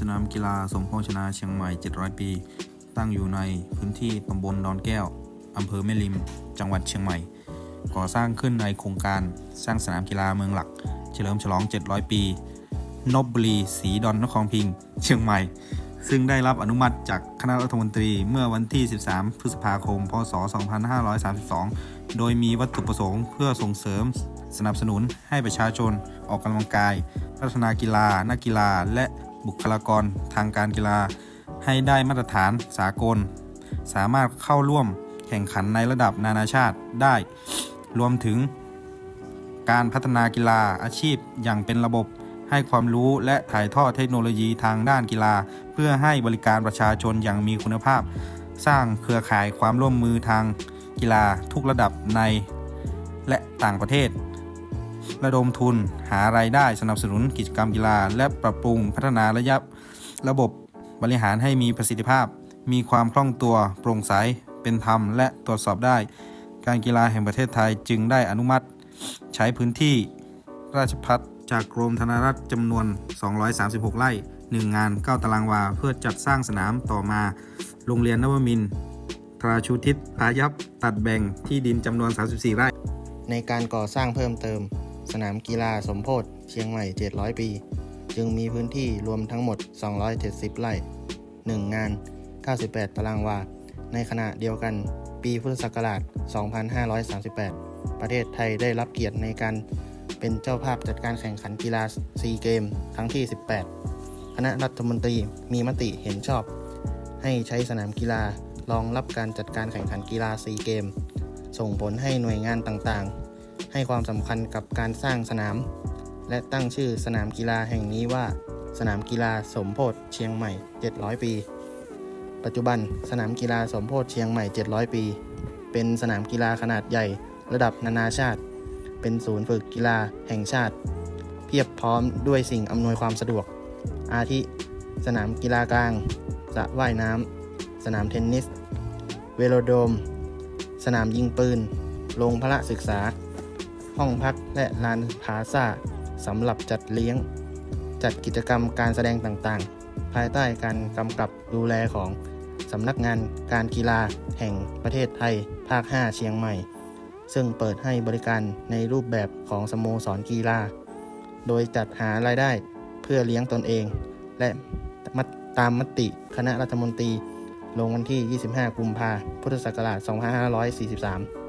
สนามกีฬาสมโภชนาเชียงใหม่ 700 ปี ตั้งอยู่ในพื้นที่ตำบลดอนแก้วอำเภอแม่ริม จังหวัดเชียงใหม่ ก่อสร้างขึ้นในโครงการสร้างสนามกีฬาเมืองหลัก เฉลิมฉลอง 700 ปี นบบุรีสีดอนนครพิงเชียงใหม่ ซึ่งได้รับอนุมัติจากคณะรัฐมนตรีเมื่อวันที่ 13 พฤษภาคม พศ 2532 โดยมีวัตถุประสงค์เพื่อส่งเสริมสนับสนุนให้ประชาชนออกกำลังกาย พัฒนากีฬานักกีฬาและ บุคลากรทางการกีฬา ให้ได้มาตรฐานสากล สามารถเข้าร่วมแข่งขันในระดับนานาชาติได้ รวมถึง การพัฒนากีฬาอาชีพอย่างเป็นระบบให้ความรู้และถ่ายทอดเทคโนโลยีทางด้านกีฬา เพื่อให้บริการประชาชนอย่างมีคุณภาพ สร้างเครือข่ายความร่วมมือทางกีฬาทุกระดับใน และต่างประเทศ ระดมทุน หารายได้สนับสนุนกิจกรรมกีฬา และปรับปรุงพัฒนาระยะระบบบริหารให้มีประสิทธิภาพ มีความคล่องตัว โปร่งใส เป็นธรรม และตรวจสอบได้ การกีฬาแห่งประเทศไทยจึงได้อนุมัติ ใช้พื้นที่ราชพัฒจากกรมธนารักษ์จำนวน 236 ไร่ 1 งาน 9 ตารางวา เพื่อจัดสร้างสนามต่อมา โรงเรียนนวมินทราชูทิศอายับ ตัดแบ่งที่ดินจำนวน 34 ไร่ ในการก่อสร้างเพิ่มเติม สนามกีฬาสมโพธิเชียงใหม่ 700 ปี จึงมีพื้นที่รวมทั้งหมด 270 ไร่ 1 งาน 98 ตารางวา ในขณะเดียวกัน ปีพุทธศักราช 2538 ประเทศไทยได้รับเกียรติในการเป็นเจ้าภาพจัดการแข่งขันกีฬาซีเกม ครั้งที่ 18 คณะรัฐมนตรีมีมติเห็นชอบ ให้ใช้สนามกีฬารองรับการจัดการแข่งขันกีฬาซีเกม ส่งผลให้หน่วยงานต่างๆ ให้ความสำคัญกับการสร้างสนาม และตั้งชื่อสนามกีฬาแห่งนี้ว่า สนามกีฬาสมโพธิเชียงใหม่ 700 ปี ปัจจุบันสนามกีฬาสมโพธิเชียงใหม่ 700 ปี เป็นสนามกีฬาขนาดใหญ่ระดับนานาชาติ เป็นศูนย์ฝึกกีฬาแห่งชาติ เพียบพร้อมด้วยสิ่งอำนวยความสะดวก อาทิ สนามกีฬากลางสระว่ายน้ำสนามเทนนิส เวโลโดม สนามยิงปืน โรงพละศึกษา ห้องพักและลานพาซ่าสำหรับจัดเลี้ยง จัดกิจกรรมการแสดงต่างๆ ภายใต้การกำกับดูแลของสำนักงานการกีฬาแห่งประเทศไทย ภาค 5 เชียงใหม่ ซึ่งเปิดให้บริการในรูปแบบของสโมสรกีฬา โดยจัดหารายได้เพื่อเลี้ยงตนเอง และตามมติคณะรัฐมนตรี ลงวันที่ 25 กุมภาพุทธศักราช 2543